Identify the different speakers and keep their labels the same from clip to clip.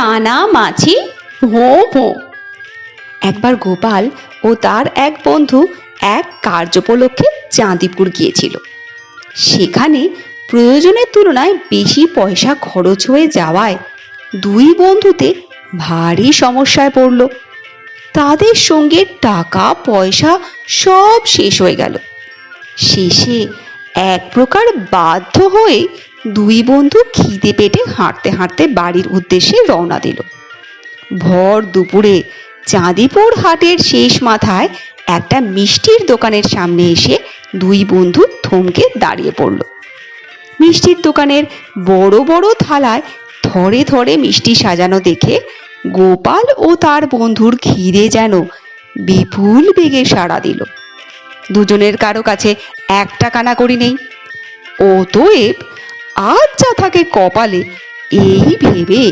Speaker 1: কানা মাছি, ভোঁ ভোঁ। একবার গোপাল ও তার এক বন্ধু এক কার্যোপলক্ষে চাঁদিপুর গিয়েছিল। সেখানে প্রয়োজনের তুলনায় বেশি পয়সা খরচ হয়ে যাওয়ায় দুই বন্ধুতে ভারী সমস্যায় পড়ল। তাদের সঙ্গে টাকা, পয়সা সব শেষ হয়ে গেল। শেষে এক প্রকার বাধ্য হয়ে দুই বন্ধু খিদে পেটে হাঁটতে হাঁটতে বাড়ির উদ্দেশ্যে রওনা দিল। ভর দুপুরে চাঁদিপুর হাটের শেষ মাথায় একটা মিষ্টির দোকানের সামনে এসে দুই বন্ধু থমকে দাঁড়িয়ে পড়ল। মিষ্টির দোকানের বড় বড় থালায় থরে ধরে মিষ্টি সাজানো দেখে গোপাল ও তার বন্ধুর ঘিরে যেন বিপুল বেগে সাড়া দিল। দুজনের কারও কাছে এক টাকা না করি নেই। অতএব আজ যা থাকে কপালে, এই ভেবে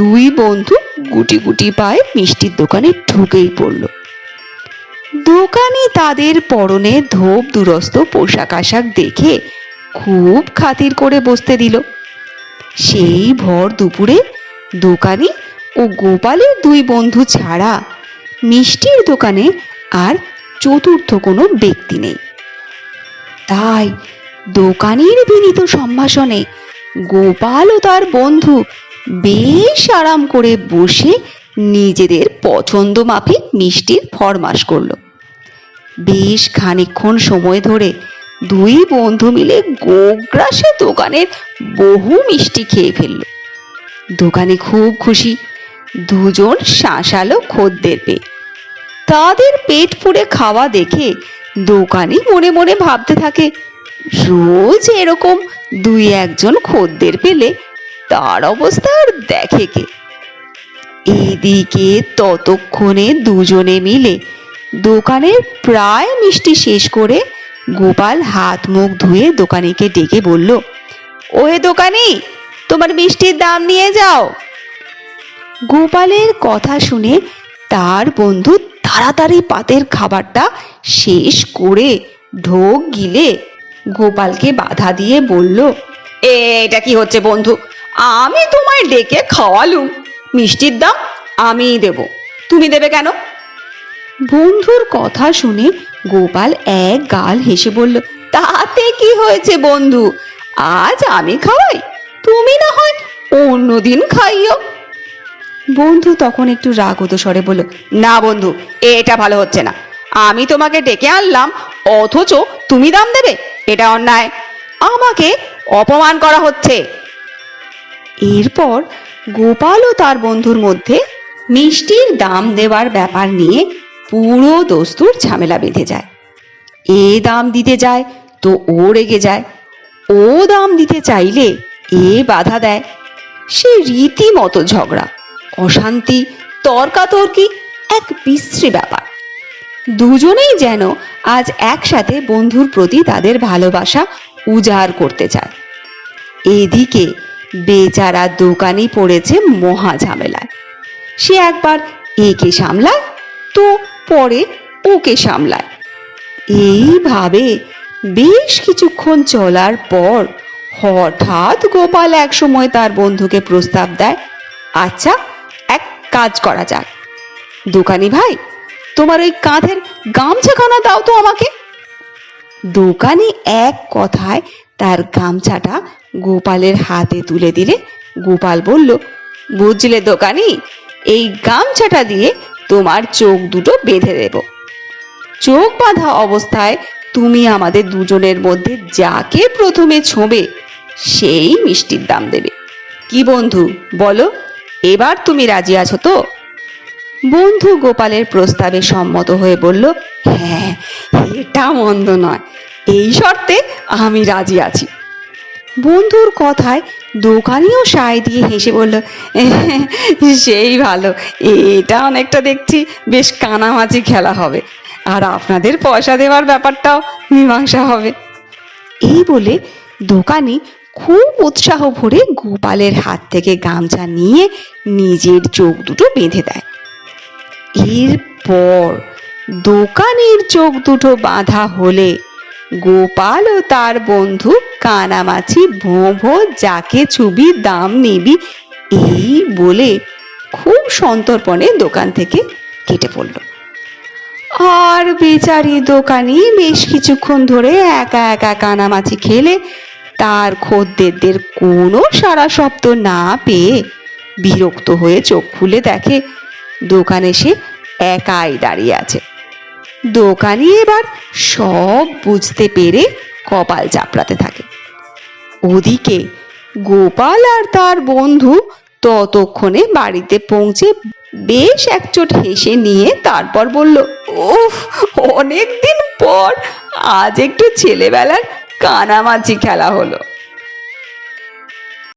Speaker 1: দুই বন্ধু গুটি গুটি পায়ে মিষ্টির দোকানে ঢুকেই পড়ল। দোকানি তাদের পরনে ধোপ দুরস্ত পোশাক আশাক দেখে খুব খাতির করে বসতে দিল। সেই ভর দুপুরে দোকানি ও গোপালের দুই বন্ধু ছাড়া মিষ্টির দোকানে আর চতুর্থ কোনো ব্যক্তি নেই। তাই দোকানির বিনীত সম্ভাষণে গোপাল ও তার বন্ধু বেশ আরাম করে বসে নিজেদের পছন্দ মাফিক মিষ্টির ফরমাস করল। বেশ খানিকক্ষণ সময় ধরে দুই বন্ধু মিলে গোগ্রাসে দোকানের বহু মিষ্টি খেয়ে ফেলল। দোকানে খুব খুশি দুজন শাঁসালো খদ্দের পেয়ে। তাদের পেট পুড়ে খাওয়া দেখে দোকানি মনে মনে ভাবতে থাকে রোজ এরকম দুই একজন খদ্দের পেলে তার অবস্থা আর দেখে কে? এদিকে ততক্ষণে দুজনে মিলে দোকানের প্রায় মিষ্টি শেষ করে গোপাল হাত মুখ ধুয়ে দোকানিকে ডেকে বলল, ওহে দোকানি, তোমার মিষ্টির দাম নিয়ে যাও। গোপালের কথা শুনে তার বন্ধু তাড়াতাড়ি পাতের খাবারটা শেষ করে ঢোক গিলে গোপালকে বাধা দিয়ে বলল এটা কি হচ্ছে বন্ধু? আমি তোমায় ডেকে খাওয়ালুম। মিষ্টির দাম আমিই দেব। তুমি দেবে কেন? বন্ধুর কথা শুনে গোপাল এক গাল হেসে বলল, তাতে কি হয়েছে বন্ধু? আজ আমি খাওয়াই, তুমি না হয় অন্যদিন খাইও বন্ধু তখন একটু রাগত স্বরে বলল, না বন্ধু, এটা ভালো হচ্ছে না। আমি তোমাকে ডেকে আনলাম, অথচ তুমি দাম দেবে? এটা অন্যায়। আমাকে অপমান করা হচ্ছে। এরপর গোপাল ও তার বন্ধুর মধ্যে মিষ্টির দাম দেওয়ার ব্যাপার নিয়ে পুরো দস্তুর ঝামেলা বেঁধে যায়। এ দাম দিতে যায়, তো ও রেগে যায়। ও দাম দিতে চাইলে এ বাধা দেয়। সে রীতিমতো ঝগড়া, অশান্তি, তর্কাতর্কি, এক বিশ্রী ব্যাপার। দুজনেই যেন আজ একসাথে বন্ধুর প্রতি তাদের ভালোবাসা উজাড় করতে চায়। এদিকে বেচারা দোকানি পড়েছে মহা ঝামেলায়। সে একবার একে সামলায়, তো পরে ওকে সামলায়। এইভাবে বেশ কিছুক্ষণ চলার পর হঠাৎ গোপাল এক সময় তার বন্ধুকে প্রস্তাব দেয় আচ্ছা এক কাজ করা যাক। দোকানি ভাই তোমার ওই কাঁধের গামছাখানা দাও তো আমাকে। দোকানি এক কথায় তার গামছাটা গোপালের হাতে তুলে দিলে। গোপাল বলল, বুঝলে দোকানি, এই গামছাটা দিয়ে তোমার চোখ দুটো বেঁধে দেব। চোখ বাঁধা অবস্থায় তুমি আমাদের দুজনের মধ্যে যাকে প্রথমে ছোঁবে, সেই মিষ্টির দাম দেবে। কি বন্ধু, বলো, এবার তুমি রাজি আছো তো? বন্ধু গোপালের প্রস্তাবে সম্মত হয়ে বলল হ্যাঁ এটা মন্দ নয়। এই শর্তে আমি রাজি আছি। বন্ধুর কথায় দোকানিও সায় দিয়ে হেসে বলল, সেই ভালো, এটা অনেকটা দেখছি বেশ কানামাছি খেলা হবে। আর আপনাদের পয়সা দেওয়ার ব্যাপারটাও মীমাংসা হবে। এই বলে দোকানি খুব উৎসাহ ভরে গোপালের হাত থেকে গামছা নিয়ে নিজের চোখ দুটো বেঁধে দেয়। এরপর দোকানের চোখ দুটো বাঁধা হলে গোপাল ও তার বন্ধু কানামাছি ভোঁ যাকে ছবি দাম নিবি এই বলে খুব সন্তর্পণে দোকান থেকে কেটে পড়ল। আর বেচারি দোকানি বেশ কিছুক্ষণ ধরে একা একা কানামাছি খেলে তার খদ্দেরদের কোনো সারা শব্দ না পেয়ে বিরক্ত হয়ে চোখ খুলে দেখে দোকানে সে একাই দাঁড়িয়ে আছে। দোকানি এবার সব বুঝতে পেরে কপাল চাপড়াতে থাকে। ওদিকে গোপাল আর তার বন্ধু ততক্ষণে বাড়িতে পৌঁছে বেশ একচোট হেসে নিয়ে তারপর বলল, উফ অনেক দিন পর আজ একটু ছেলেবেলার কানামাছি খেলা হলো।